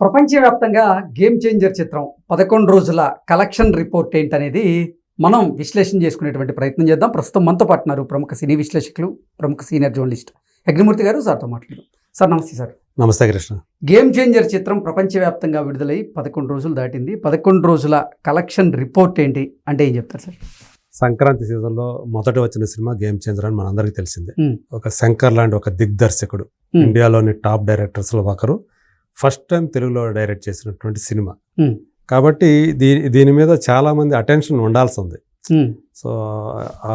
ప్రపంచవ్యాప్తంగా game changer చిత్రం పదకొండు రోజుల కలెక్షన్ రిపోర్ట్ ఏంటనేది మనం విశ్లేషణ చేసుకునేటువంటి ప్రయత్నం చేద్దాం. ప్రస్తుతం మనతో పాటున్నారు ప్రముఖ సినీ విశ్లేషకులు ప్రముఖ సీనియర్ జర్నలిస్ట్ అగ్నిమూర్తి గారు సార్తో మాట్లాడదాం. సార్ నమస్తే సార్. నమస్తే కృష్ణ. గేమ్ చేంజర్ చిత్రం ప్రపంచవ్యాప్తంగా విడుదలై పదకొండు రోజులు దాటింది. పదకొండు రోజుల కలెక్షన్ రిపోర్ట్ ఏంటి అంటే ఏం చెప్తారు సార్? సంక్రాంతి సీజన్లో మొదట వచ్చిన సినిమా గేమ్ చేంజర్ అని మనందరికీ తెలిసిందే. ఒక శంకర్ లాంటి ఒక దిగ్దర్శకుడు. ఇండియాలోని టాప్ డైరెక్టర్స్లో ఒకరు. ఫస్ట్ టైం తెలుగులో డైరెక్ట్ చేసినటువంటి సినిమా. Hmm. కాబట్టి దీని దీని మీద చాలా మంది అటెన్షన్ ఉండాల్సి ఉంది ఉమ్, సో ఆ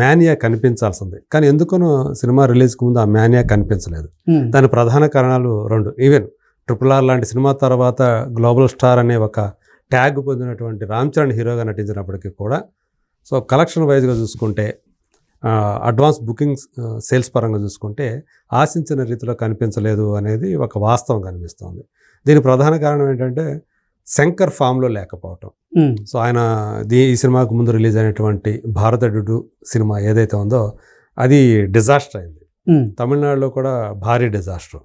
మేనియా కనిపించాల్సి ఉంది కానీ ఎందుకనో సినిమా రిలీజ్కి ముందు ఆ మేనియా కనిపించలేదు. ఉమ్, దాని ప్రధాన కారణాలు రెండు. ఈవెన్ ట్రిపుల్ ఆర్ లాంటి సినిమా తర్వాత గ్లోబల్ స్టార్ అనే ఒక ట్యాగ్ పొందినటువంటి రామ్ చరణ్ హీరోగా నటించినప్పటికీ కూడా సో కలెక్షన్ వైజ్గా చూసుకుంటే అడ్వాన్స్ బుకింగ్ సేల్స్ పరంగా చూసుకుంటే ఆశించిన రీతిలో కనిపించలేదు అనేది ఒక వాస్తవం కనిపిస్తోంది. దీని ప్రధాన కారణం ఏంటంటే శంకర్ ఫామ్లో లేకపోవటం. సో ఆయన దీ ఈ సినిమాకు ముందు రిలీజ్ అయినటువంటి భారత డుడు సినిమా ఏదైతే ఉందో అది డిజాస్టర్ అయింది. తమిళనాడులో కూడా భారీ డిజాస్టర్.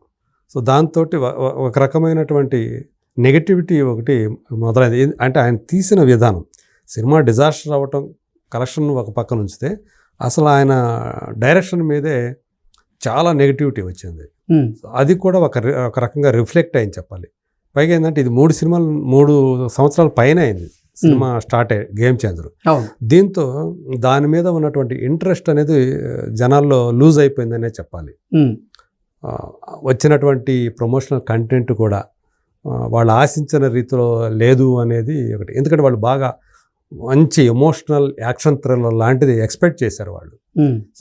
సో దాంతో ఒక రకమైనటువంటి నెగటివిటీ ఒకటి మొదలైంది. అంటే ఆయన తీసిన విధానం సినిమా డిజాస్టర్ అవ్వటం కలెక్షన్ ఒక పక్కన ఉంచితే అసలు ఆయన డైరెక్షన్ మీదే చాలా నెగటివిటీ వచ్చింది. అది కూడా ఒక ఒక రకంగా రిఫ్లెక్ట్ అయింది చెప్పాలి. పైగా ఏంటంటే ఇది మూడు సినిమాలు మూడు సంవత్సరాల పైన అయింది సినిమా స్టార్ట్ అయ్యి గేమ్ చేంజర్ దీంతో దాని మీద ఉన్నటువంటి ఇంట్రెస్ట్ అనేది జనాల్లో లూజ్ అయిపోయిందనే చెప్పాలి. వచ్చినటువంటి ప్రమోషనల్ కంటెంట్ కూడా వాళ్ళు ఆశించిన రీతిలో లేదు అనేది ఒకటి. ఎందుకంటే వాళ్ళు బాగా మంచి ఎమోషనల్ యాక్షన్ థ్రిల్లర్ లాంటిది ఎక్స్పెక్ట్ చేశారు వాళ్ళు.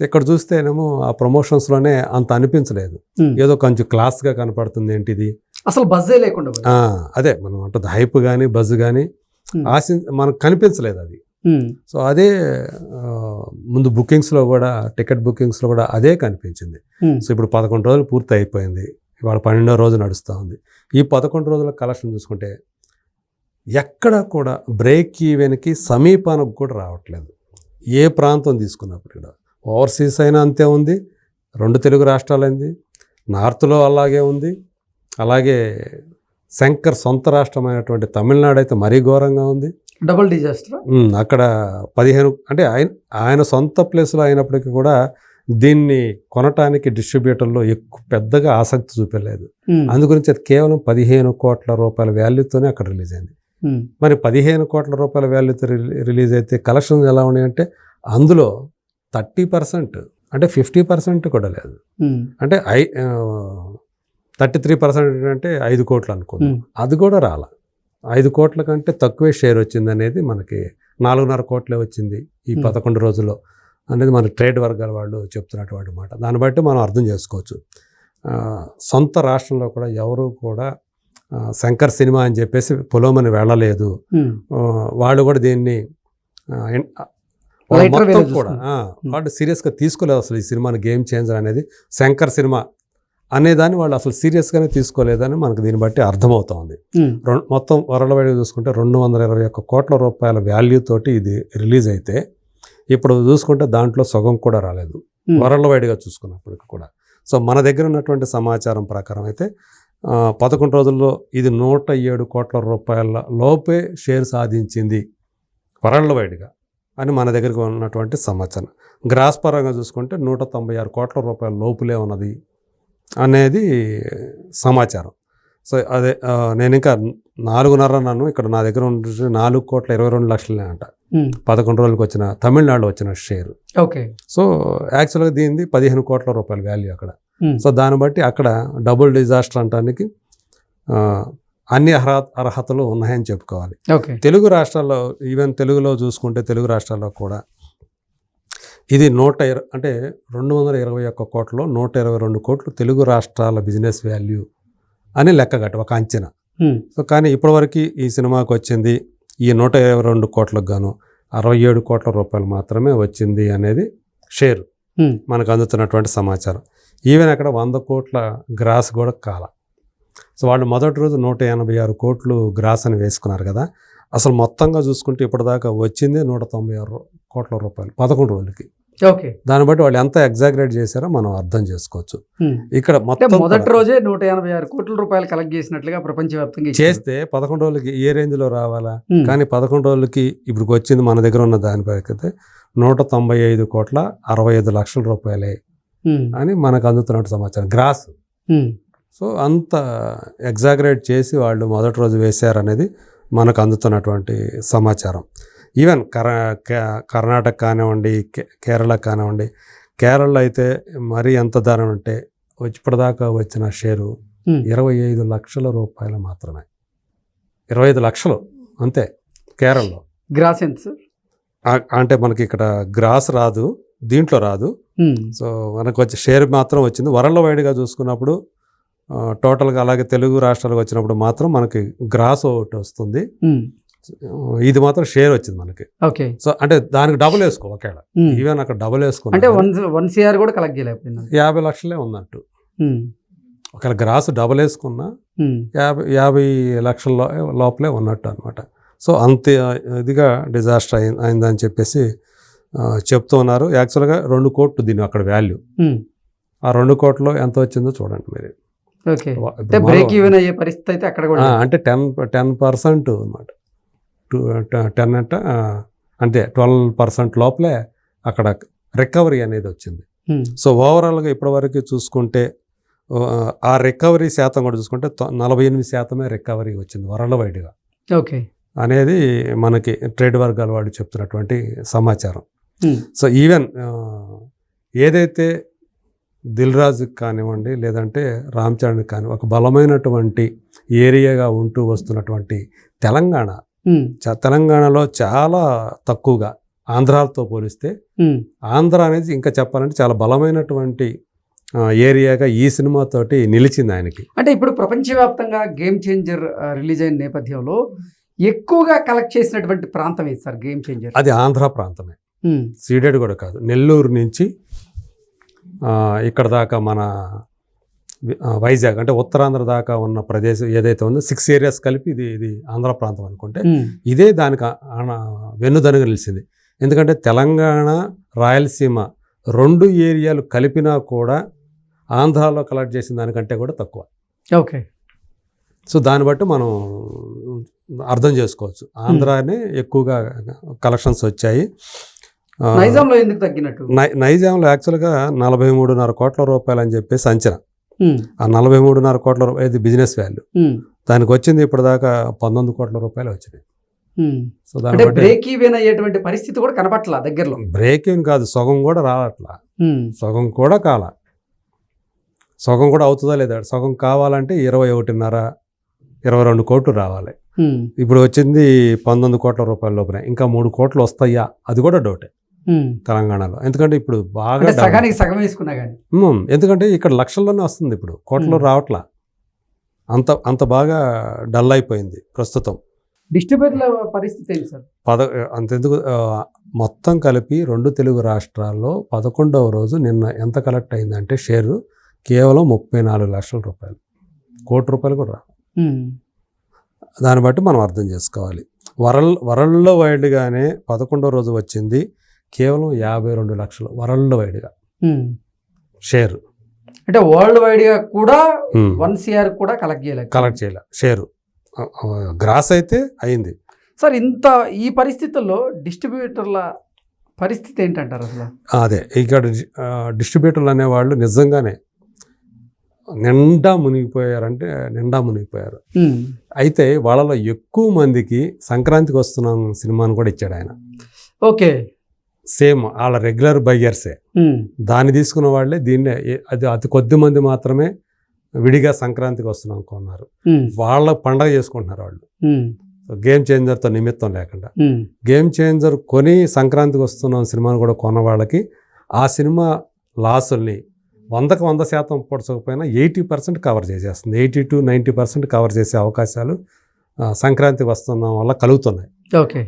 ఇక్కడ చూస్తేనేమో ఆ ప్రమోషన్స్లోనే అంత అనిపించలేదు. ఏదో కొంచెం క్లాస్గా కనపడుతుంది ఏంటిది? అసలు బజ్జే లేకుండా అదే మనం అంటుంది హైప్ కానీ బజ్ కానీ. ఆశి మనకు కనిపించలేదు అది. సో అదే ముందు బుకింగ్స్లో కూడా టికెట్ బుకింగ్స్లో కూడా అదే కనిపించింది. సో ఇప్పుడు పదకొండు రోజులు పూర్తి అయిపోయింది ఇవాళ పన్నెండో రోజు నడుస్తూ ఉంది. ఈ పదకొండు రోజుల కలెక్షన్ చూసుకుంటే ఎక్కడ కూడా బ్రేక్ ఈవెన్కి సమీపానికి కూడా రావట్లేదు. ఏ ప్రాంతం తీసుకున్నప్పుడు కూడా. ఓవర్సీస్ అయినా అంతే ఉంది. రెండు తెలుగు రాష్ట్రాలైంది నార్త్లో అలాగే ఉంది. అలాగే శంకర్ సొంత రాష్ట్రమైనటువంటి తమిళనాడు అయితే మరీ ఘోరంగా ఉంది. డబుల్ డిజాస్టర్ అక్కడ పదిహేను అంటే ఆయన ఆయన సొంత ప్లేస్లో అయినప్పటికీ కూడా దీన్ని కొనటానికి డిస్ట్రిబ్యూటర్లో ఎక్కువ పెద్దగా ఆసక్తి చూపలేదు. అందుగురించి అది కేవలం పదిహేను కోట్ల రూపాయల వాల్యూతోనే అక్కడ రిలీజ్ అయింది. మరి పదిహేను కోట్ల రూపాయల వాల్యూతో రిలీ- రిలీజ్ అయితే కలెక్షన్స్ ఎలా ఉన్నాయంటే అందులో థర్టీ పర్సెంట్ అంటే ఫిఫ్టీ పర్సెంట్ కూడా లేదు. అంటే ఐ థర్టీ త్రీ పర్సెంట్ అంటే ఐదు కోట్లు అనుకున్నాం అది కూడా రాల. ఐదు కోట్ల కంటే తక్కువే షేర్ వచ్చింది అనేది మనకి నాలుగున్నర కోట్లే వచ్చింది ఈ. పదకొండు రోజుల్లో అనేది మన ట్రేడ్ వర్గాల వాళ్ళు చెప్తున్నటువంటి మాట దాన్ని బట్టి మనం అర్థం చేసుకోవచ్చు. సొంత రాష్ట్రంలో కూడా ఎవరు కూడా శంకర్ సినిమా అని చెప్పేసి పొలోమని వెళ్ళలేదు. వాళ్ళు కూడా దీన్ని మొత్తం కూడా. వాళ్ళు సీరియస్గా తీసుకోలేదు అసలు ఈ సినిమాని గేమ్ చేంజర్ అనేది. శంకర్ సినిమా అనేదాన్ని వాళ్ళు అసలు సీరియస్గానే తీసుకోలేదని మనకు దీన్ని బట్టి అర్థమవుతోంది. రెండు మొత్తం వరల్డ్ వైడ్గా చూసుకుంటే రెండు వందల ఇరవై ఒక్క కోట్ల రూపాయల వాల్యూ తోటి ఇది రిలీజ్ అయితే ఇప్పుడు చూసుకుంటే దాంట్లో సగం కూడా రాలేదు. వరల్డ్ వైడ్గా చూసుకున్నప్పటికి కూడా. సో మన దగ్గర ఉన్నటువంటి సమాచారం ప్రకారం అయితే పదకొండు రోజుల్లో ఇది నూట ఏడు కోట్ల రూపాయల లోపే షేర్ సాధించింది వరల్డ్ వైడ్గా అని మన దగ్గరకు ఉన్నటువంటి సమాచారం. గ్రాస్ పరంగా చూసుకుంటే నూట తొంభై ఆరు కోట్ల రూపాయల లోపులే ఉన్నది అనేది సమాచారం. సో అదే నేను ఇంకా నాలుగున్నర నన్ను ఇక్కడ నా దగ్గర ఉండే నాలుగు కోట్ల ఇరవై రెండు లక్షలే అంట. పదకొండు రోజులకు వచ్చిన తమిళనాడులో వచ్చిన షేర్. ఓకే. సో యాక్చువల్గా దీనిది పదిహేను కోట్ల రూపాయల వాల్యూ అక్కడ. సో దాన్ని బట్టి అక్కడ డబుల్ డిజాస్టర్ అంటానికి అన్ని అర్హత అర్హతలు ఉన్నాయని చెప్పుకోవాలి. తెలుగు రాష్ట్రాల్లో ఈవెన్ తెలుగులో చూసుకుంటే తెలుగు రాష్ట్రాల్లో కూడా ఇది నూట ఇర అంటే రెండు వందల ఇరవై ఒక్క కోట్లలో నూట ఇరవై రెండు కోట్లు తెలుగు రాష్ట్రాల బిజినెస్ వాల్యూ అని లెక్కగట్ట ఒక అంచనా. ఉమ్, సో కానీ ఇప్పటివరకు ఈ సినిమాకి వచ్చింది ఈ నూట ఇరవై రెండు కోట్లకు గాను అరవై ఏడు కోట్ల రూపాయలు మాత్రమే వచ్చింది అనేది షేర్ ఉమ్, మనకు అందుతున్నటువంటి సమాచారం. ఈవెన్ అక్కడ వంద కోట్ల గ్రాస్ కూడా కాల సో వాళ్ళు మొదటి రోజు నూట ఎనభై ఆరు కోట్లు గ్రాస్ అని వేసుకున్నారు కదా అసలు మొత్తంగా చూసుకుంటే ఇప్పటిదాకా వచ్చింది నూట తొంభై ఆరు కోట్ల రూపాయలు పదకొండు రోజులకి ఓకే దాన్ని బట్టి వాళ్ళు ఎంత ఎగ్జాగరేట్ చేశారో మనం అర్థం చేసుకోవచ్చు. ఇక్కడ మొత్తం మొదటి రోజే నూట ఎనభై ఆరు కోట్ల రూపాయలు కలెక్ట్ చేసినట్లుగా ప్రపంచవ్యాప్తంగా. చేస్తే పదకొండు రోజులకి ఏ రేంజ్లో రావాలా. కానీ పదకొండు రోజులకి ఇప్పుడు వచ్చింది మన దగ్గర ఉన్న దానిపైకైతే నూట తొంభై ఐదు కోట్ల అరవై ఐదు లక్షల రూపాయలే. అని మనకు అందుతున్నట్టు సమాచారం. గ్రాస్. సో అంత ఎగ్జాగరేట్ చేసి వాళ్ళు మొదటి రోజు వేశారనేది మనకు అందుతున్నటువంటి సమాచారం. ఈవెన్ కర కర్ణాటక కానివ్వండి కేరళ కానివ్వండి కేరళలో అయితే మరీ ఎంత ధర ఉంటే ఇప్పటిదాకా వచ్చిన షేరు. ఇరవై ఐదు లక్షల రూపాయలు మాత్రమే. ఇరవై ఐదు లక్షలు అంతే కేరళలో. గ్రాస్ ఎంత అంటే మనకి ఇక్కడ గ్రాస్ రాదు. దీంట్లో రాదు. సో మనకు వచ్చే షేర్ మాత్రం వచ్చింది వరల్డ్ వైడ్గా చూసుకున్నప్పుడు టోటల్గా అలాగే తెలుగు రాష్ట్రాలకు వచ్చినప్పుడు మాత్రం మనకి గ్రాస్ ఒకటి వస్తుంది. ఇది మాత్రం షేర్ వచ్చింది మనకి ఓకే సో అంటే దానికి డబుల్ వేసుకో ఒకవేళ ఉమ్. ఈవెన్ అక్కడ డబుల్ అంటే వేసుకున్నా వన్ సిఆర్ కూడా కలెక్ట్ చేయలేకపోయింది యాభై లక్షలే ఉన్నట్టు. ఒకవేళ గ్రాస్ డబుల్ వేసుకున్నా. యాభై యాభై లక్షల లోపలే ఉన్నట్టు అనమాట సో అంత ఇదిగా డిజాస్టర్ అయి అయిందని చెప్పేసి చెప్తూ ఉన్నారు యాక్చువల్గా రెండు కోట్లు దీని అక్కడ వాల్యూ ఉమ్. ఆ రెండు కోట్లు ఎంత వచ్చిందో చూడండి మీరు బ్రేక్ ఈవెన్ అయ్యే పరిస్థితి అయితే అక్కడ కూడా. అంటే టెన్ టెన్ పర్సెంట్ అనమాట టూ టెన్ అంటే అంతే ట్వెల్వ్ పర్సెంట్ లోపలే అక్కడ రికవరీ అనేది వచ్చింది. సో ఓవరాల్గా ఇప్పటివరకు చూసుకుంటే ఆ, రికవరీ శాతం కూడా చూసుకుంటే నలభై ఎనిమిది శాతమే రికవరీ వచ్చింది వరల్డ్ వైడ్గా ఓకే అనేది మనకి ట్రేడ్ వర్గాల వాడు చెప్తున్నటువంటి సమాచారం. సో ఈవెన్ ఆ, ఏదైతే దిల్ రాజుకి కానివ్వండి లేదంటే రామ్ చరణ్ కానీ ఒక బలమైనటువంటి ఏరియాగా ఉంటూ వస్తున్నటువంటి తెలంగాణ. చ- తెలంగాణలో చాలా తక్కువగా ఆంధ్రాలతో పోలిస్తే ఉమ్. ఆంధ్ర అనేది ఇంకా చెప్పాలంటే చాలా బలమైనటువంటి ఏరియాగా ఈ సినిమాతోటి నిలిచింది ఆయనకి అంటే ఇప్పుడు ప్రపంచవ్యాప్తంగా గేమ్ చేంజర్ రిలీజ్ అయిన నేపథ్యంలో ఎక్కువగా కలెక్ట్ చేసినటువంటి ప్రాంతం ఏది సార్ గేమ్ చేంజర్ అది ఆంధ్ర ప్రాంతమే. సీడెడ్ కూడా కాదు. నెల్లూరు నుంచి ఇక్కడ దాకా మన వైజాగ్ అంటే ఉత్తరాంధ్ర దాకా ఉన్న ప్రదేశం ఏదైతే ఉందో సిక్స్ ఏరియాస్ కలిపి ఇది ఇది ఆంధ్ర ప్రాంతం అనుకుంటే. ఇదే దానికి వెన్నుదనుగా నిలిచింది. ఎందుకంటే తెలంగాణ రాయలసీమ రెండు ఏరియాలు కలిపినా కూడా ఆంధ్రాలో కలెక్ట్ చేసిన దానికంటే కూడా తక్కువ. ఓకే. సో దాన్ని బట్టి మనం అర్థం చేసుకోవచ్చు. ఆంధ్రానే ఎక్కువగా కలెక్షన్స్ వచ్చాయి. నైజాంలో ఎందుకు తగ్గినట్టు నైజాంలో యాక్చువల్గా నలభై మూడున్నర కోట్ల రూపాయలు అని చెప్పేసి అంచనా. ఆ నలభై మూడున్నర కోట్ల రూపాయలు బిజినెస్ వాల్యూ. దానికి వచ్చింది ఇప్పటిదాకా పంతొమ్మిది కోట్ల రూపాయలు వచ్చినాయి. సో బ్రేక్ ఈవెన్ అయ్యేటువంటి పరిస్థితి కూడా కనపట్ల దగ్గరలో బ్రేక్ ఏం కాదు సగం కూడా రావట్లా. సగం కూడా కాల సగం కూడా అవుతుందా లేదా సగం కావాలంటే ఇరవై ఒకటిన్నర ఇరవై రెండు కోట్లు రావాలి. ఇప్పుడు వచ్చింది పంతొమ్మిది కోట్ల రూపాయల లోపల ఇంకా మూడు కోట్లు వస్తాయా అది కూడా డౌటే. తెలంగాణలో. ఎందుకంటే ఇప్పుడు బాగా. సగానికి సగం వేసుకున్నా కానీ. ఎందుకంటే ఇక్కడ లక్షల్లోనే వస్తుంది ఇప్పుడు. కోట్లో. రావట్లా. అంత అంత బాగా డల్ అయిపోయింది ప్రస్తుతం. డిస్ట్రిబ్యూటర్ల పరిస్థితి ఏంటి సార్? పద అంతెందుకు మొత్తం కలిపి రెండు తెలుగు రాష్ట్రాల్లో పదకొండవ రోజు నిన్న ఎంత కలెక్ట్ అయిందంటే షేరు కేవలం ముప్పై నాలుగు లక్షల రూపాయలు. కోటి రూపాయలు కూడా రా. దాన్ని బట్టి మనం అర్థం చేసుకోవాలి. వరల్డ్ వరల్డ్ వైడ్గానే పదకొండవ రోజు వచ్చింది. కేవలం యాభై రెండు లక్షలు వరల్డ్ వైడ్గా. షేర్. అంటే వరల్డ్ వైడ్గా కూడా వన్ సిఆర్ కూడా కలెక్ట్ చేయలేదు. కలెక్ట్ చేయలే. షేరు. గ్రాస్ అయితే అయింది. సార్ ఇంత ఈ పరిస్థితుల్లో డిస్ట్రిబ్యూటర్ల పరిస్థితి ఏంటంటారు అసలు? అదే. ఇక్కడ డిస్ట్రిబ్యూటర్లు అనేవాళ్ళు నిజంగానే నిండా మునిగిపోయారంటే నిండా మునిగిపోయారు. అయితే వాళ్ళలో ఎక్కువ మందికి సంక్రాంతికి వస్తున్నాం సినిమాను కూడా ఇచ్చాడు ఆయన. ఓకే. సేమ్ వాళ్ళ రెగ్యులర్ బయ్యర్సే. దాన్ని తీసుకున్న వాళ్ళే దీన్నే అది అతి కొద్ది మంది మాత్రమే విడిగా సంక్రాంతికి వస్తున్నాం కొన్నారు ఉమ్. వాళ్ళ పండగ చేసుకుంటున్నారు వాళ్ళు. గేమ్ చేంజర్తో నిమిత్తం లేకుండా. గేమ్ చేంజర్ కొని సంక్రాంతికి వస్తున్నాం సినిమాను కూడా కొన్న వాళ్ళకి ఆ సినిమా లాసుల్ని వందకు వంద శాతం పొడచకపోయినా ఎయిటీ పర్సెంట్ కవర్ చేసేస్తుంది eighty to ninety percent cover చేసే అవకాశాలు ఆ, సంక్రాంతికి వస్తున్నాం వల్ల కలుగుతున్నాయి.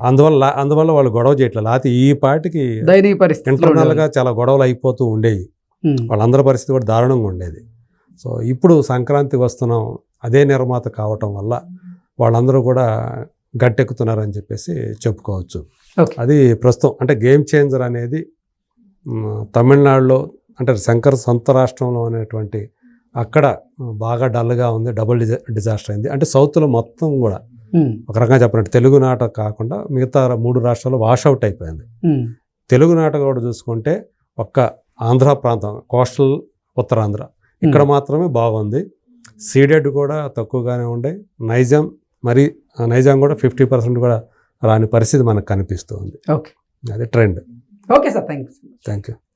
అందువల్ల అందువల్ల వాళ్ళు గొడవ చేయట్లేదు. లేకపోతే ఈ పాటికి ఇంటర్నల్గా చాలా గొడవలు అయిపోతూ ఉండేవి. వాళ్ళందరి పరిస్థితి కూడా దారుణంగా ఉండేది. సో ఇప్పుడు సంక్రాంతికి వస్తున్నాం అదే నిర్మాత కావటం వల్ల వాళ్ళందరూ కూడా గట్టెక్కుతున్నారని చెప్పేసి చెప్పుకోవచ్చు. అది ప్రస్తుతం అంటే గేమ్ చేంజర్ అనేది తమిళనాడులో అంటే శంకర్ సొంత రాష్ట్రంలో అనేటువంటి అక్కడ బాగా డల్గా ఉంది డబుల్ డిజా డిజాస్టర్ అయింది. అంటే సౌత్లో మొత్తం కూడా ఒక రకంగా చెప్పాలంటే తెలుగు నాట కాకుండా మిగతా మూడు రాష్ట్రాల్లో వాషౌట్ అయిపోయింది. తెలుగు నాట కూడా చూసుకుంటే ఒక్క ఆంధ్ర ప్రాంతం కోస్టల్ ఉత్తరాంధ్ర. ఇక్కడ మాత్రమే బాగుంది. సీడెడ్ కూడా తక్కువగానే ఉండే. నైజాం మరి నైజాం కూడా ఫిఫ్టీ పర్సెంట్ కూడా రాని పరిస్థితి మనకు కనిపిస్తుంది ఓకే. అది trend. Okay sir thank you thank you